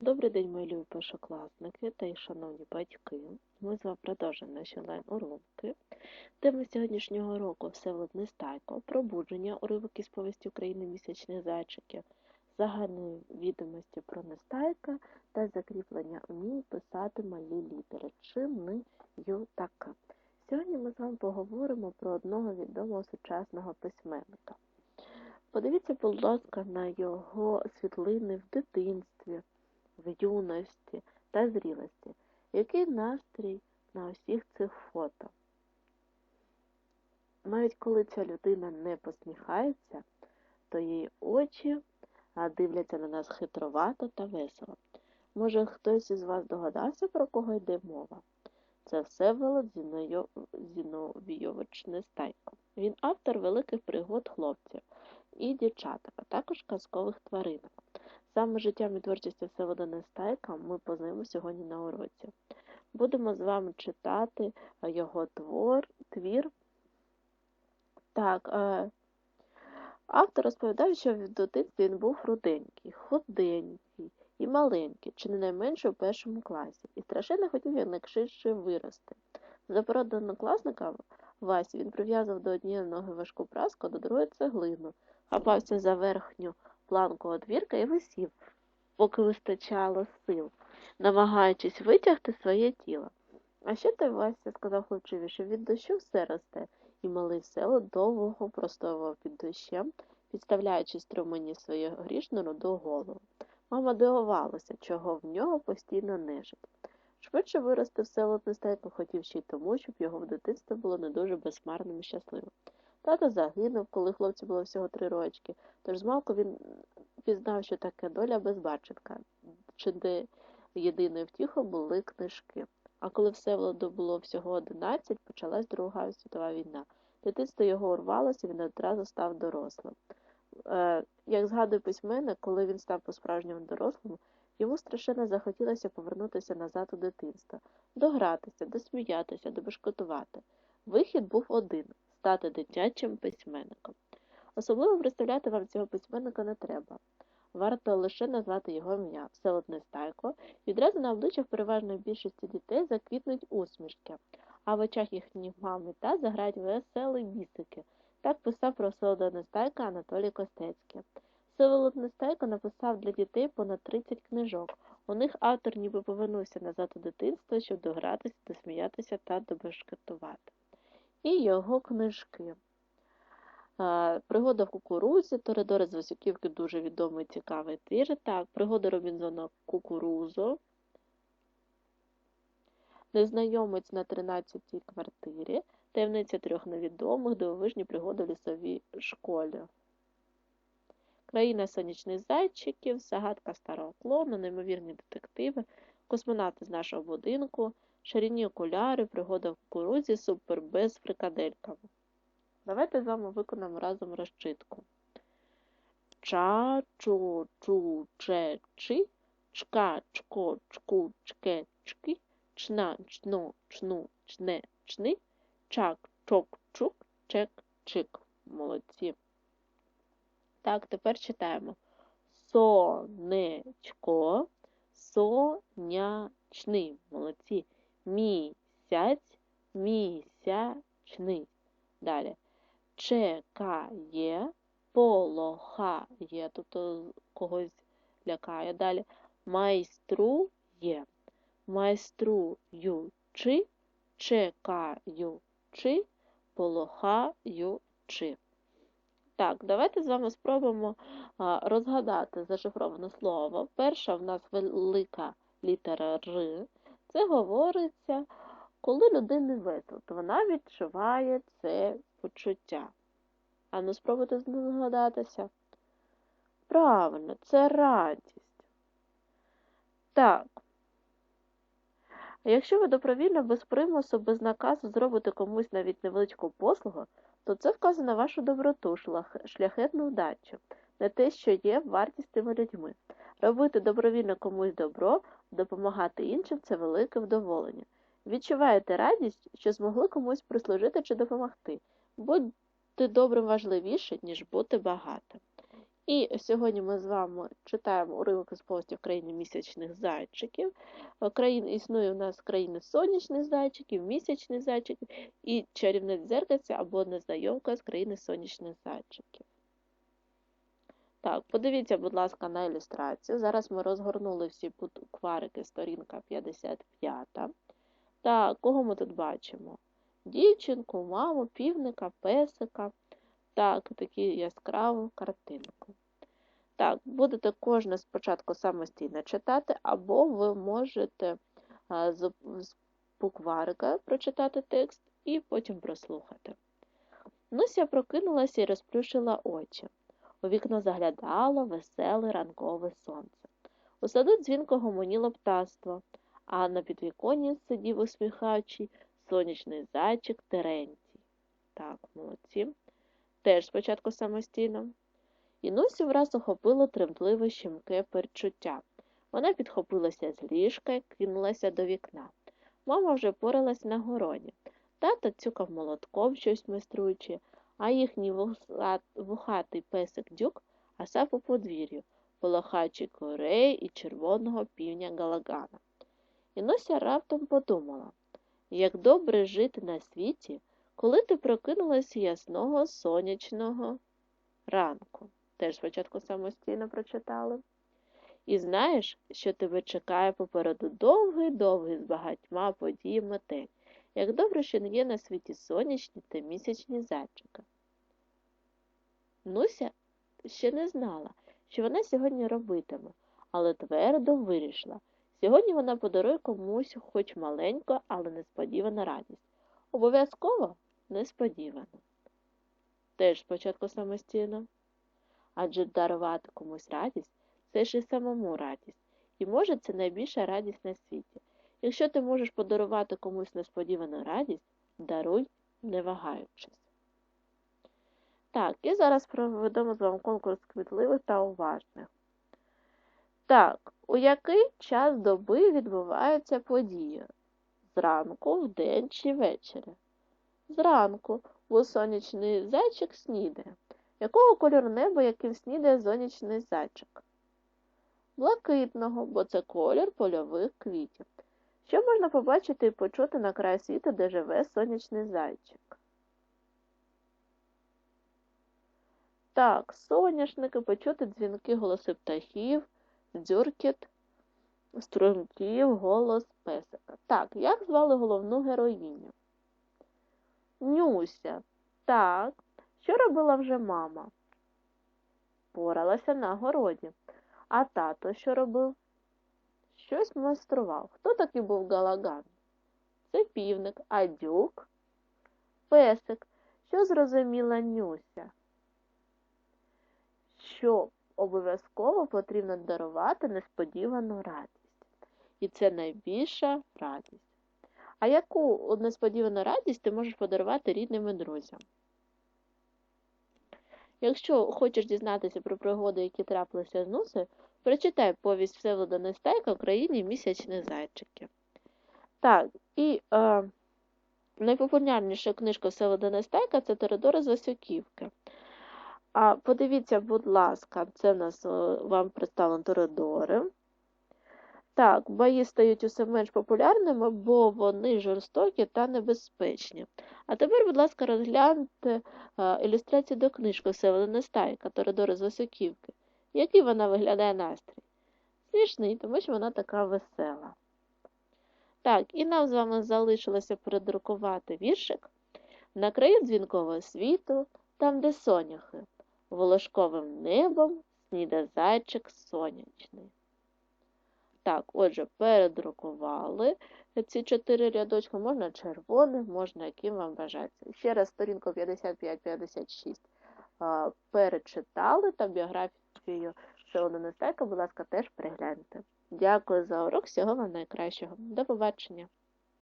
Добрий день, мої любі першокласники та й шановні батьки. Ми з вами продовжуємо наші онлайн-уроки. Тема сьогоднішнього року Всеволод Нестайко, пробудження уривок із повісті України місячних зайчиків, загальної відомості про Нестайка та закріплення умінь писати малі літери чим ни ю така. Сьогодні ми з вами поговоримо про одного відомого сучасного письменника. Подивіться, будь ласка, на його світлини в дитинстві в юності та зрілості. Який настрій на усіх цих фото? Навіть коли ця людина не посміхається, то її очі дивляться на нас хитровато та весело. Може, хтось із вас догадався, про кого йде мова? Це Всеволод Зіновійович Нестайко. Він автор великих пригод хлопців і дівчаток, а також казкових тваринок. Саме життям і творчістю Всеволода Нестайка ми познаємо сьогодні на уроці. Будемо з вами читати його твор, твір. Так, е, автор розповідає, що в дитинстві він був руденький, худенький і маленький, чи не найменше у першому класі, і страшенно хотів якнайшвидше вирости. За пораду однокласника Васі він прив'язав до однієї ноги важку праску, а до другої цеглину, хапався за верхню планку одвірка і висів, поки вистачало сил, намагаючись витягти своє тіло. А ще той Вася сказав хлопчеві, що від дощу все росте, і малий село довго простоював під дощем, підставляючи струмені свою грішну руду голову. Мама дивувалася, чого в нього постійно нежить. Швидше вирости в село Нестайко хотів ще й тому, щоб його в дитинстві було не дуже безмарним і щасливим. Тато загинув, коли хлопцю було всього три рочки, тож змалку він пізнав, що таке доля безбаченка, чи де єдиною втіхою були книжки. А коли Всеволоду було всього одинадцять, почалась Друга світова війна. Дитинство його урвалося, він одразу став дорослим. Е, як згадує письменник, коли він став по-справжньому дорослим, йому страшенно захотілося повернутися назад у дитинство, догратися, досміятися, добешкотувати. Вихід був один стати дитячим письменником. Особливо представляти вам цього письменника не треба. Варто лише назвати його ім'я Всеволод Нестайко, і відразу на обличчях переважної більшості дітей заквітнуть усмішки, а в очах їхніх мам і та заграють веселі бісики. Так писав про Всеволода Нестайка Анатолій Костецький. Всеволод Нестайко написав для дітей понад 30 книжок. У них автор ніби повернувся назад у дитинство, щоб догратися, досміятися та добешкетувати і його книжки. Пригода в кукурузі, Торидори з Васюківки дуже відомий цікавий твір. Так, пригода Робінзона Кукурузо. Незнайомець на 13-й квартирі, таємниця трьох невідомих, дивовижні пригоди в лісовій школі. Країна сонячних зайчиків, загадка старого клону, неймовірні детективи, космонавти з нашого будинку, шаріні окуляри, пригода в кукурузі, супер без фрикадельками. Давайте з вами виконаємо разом розчитку. Ча, чу, чу, че, чи, чка, чко, чку, чке, чки, чна, чно, чну, чне, чни, чак, чок, чук, чек, чик. Молодці. Так, тепер читаємо. Сонечко, сонячний. Молодці місяць, місячний. Далі. Чекає, полохає, тобто когось лякає. Далі. Майструє, майструючи, чекаючи, полохаючи. Так, давайте з вами спробуємо розгадати зашифроване слово. Перша в нас велика літера Р. Це говориться, коли людині весело, вона відчуває це почуття. А ну спробуйте згадатися. Правильно, це радість. Так. А якщо ви добровільно, без примусу, без наказу зробите комусь навіть невеличку послугу, то це вказує на вашу доброту, шляхетну вдачу, на те, що є вартістими людьми. Робити добровільно комусь добро, допомагати іншим це велике вдоволення. Відчуваєте радість, що змогли комусь прислужити чи допомогти. Будьте добрим важливіше, ніж бути багатим. І сьогодні ми з вами читаємо уривок із повісті в країні місячних зайчиків. Країн існує у нас країна сонячних зайчиків, місячних зайчиків і чарівне дзеркальце або незнайомка з країни сонячних зайчиків. Так, подивіться, будь ласка, на ілюстрацію. Зараз ми розгорнули всі кварики, сторінка 55. Так, кого ми тут бачимо? Дівчинку, маму, півника, песика. Так, таку яскраву картинку. Так, будете кожне спочатку самостійно читати, або ви можете з, букварика прочитати текст і потім прослухати. Нуся прокинулася і розплющила очі. У вікно заглядало веселе ранкове сонце. У саду дзвінко гомоніло птаство, а на підвіконні сидів усміхаючий сонячний зайчик Терентій. Так, молодці. Теж спочатку самостійно. Інусю враз охопило тремтливе щемке перечуття. Вона підхопилася з ліжка і кинулася до вікна. Мама вже поралась на городі. Тато цюкав молотком, щось майструючи, а їхній вухатий песик дюк асав у подвір'ю, полохаючи корей і червоного півня Галагана. Інуся раптом подумала, як добре жити на світі, коли ти прокинулася ясного сонячного ранку. Теж спочатку самостійно прочитали. І знаєш, що тебе чекає попереду довгий-довгий з багатьма подіями день. Як добре, що не є на світі сонячні та місячні зайчики. Нуся ще не знала, що вона сьогодні робитиме, але твердо вирішила. Сьогодні вона подарує комусь хоч маленьку, але несподівану радість. Обов'язково несподівано. Теж спочатку самостійно. Адже дарувати комусь радість це ж і самому радість, і може це найбільша радість на світі. Якщо ти можеш подарувати комусь несподівану радість, даруй, не вагаючись. Так, і зараз проведемо з вами конкурс квітливих та уважних. Так, у який час доби відбуваються події? Зранку, вдень чи ввечері? Зранку, бо сонячний зайчик снідає. Якого кольору неба, яким снідає сонячний зайчик? Блакитного, бо це колір польових квітів. Що можна побачити і почути на край світу, де живе сонячний зайчик? Так, соняшники, почути дзвінки голоси птахів, дзюркіт, струмків, голос песика. Так, як звали головну героїню? Нюся. Так. Що робила вже мама? Поралася на городі. А тато що робив? Щось майстрував. Хто такий був галаган? Це півник, а дюк? Песик. Що зрозуміла Нюся? Що обов'язково потрібно дарувати несподівану радість. І це найбільша радість. А яку несподівану радість ти можеш подарувати рідним і друзям? Якщо хочеш дізнатися про пригоди, які трапилися з Нусою, прочитай повість Всеволода Нестайка в країні місячних зайчиків. Так, і е, найпопулярніша книжка Всеволода Нестайка це Теодора з Васюківки. А подивіться, будь ласка, це в нас вам представлено Торедори. Так, бої стають усе менш популярними, бо вони жорстокі та небезпечні. А тепер, будь ласка, розгляньте ілюстрацію до книжки Всеволода Нестайка Торедори з Високівки. Який вона виглядає настрій? Смішний, тому що вона така весела. Так, і нам з вами залишилося передрукувати віршик на краю дзвінкового світу, там, де соняхи, волошковим небом сніде зайчик сонячний. Так, отже, передрукували ці чотири рядочки, можна червоним, можна яким вам бажається. Ще раз сторінку 55-56 перечитали та біографію Шелона Нестайка, будь ласка, теж перегляньте. Дякую за урок, всього вам найкращого. До побачення!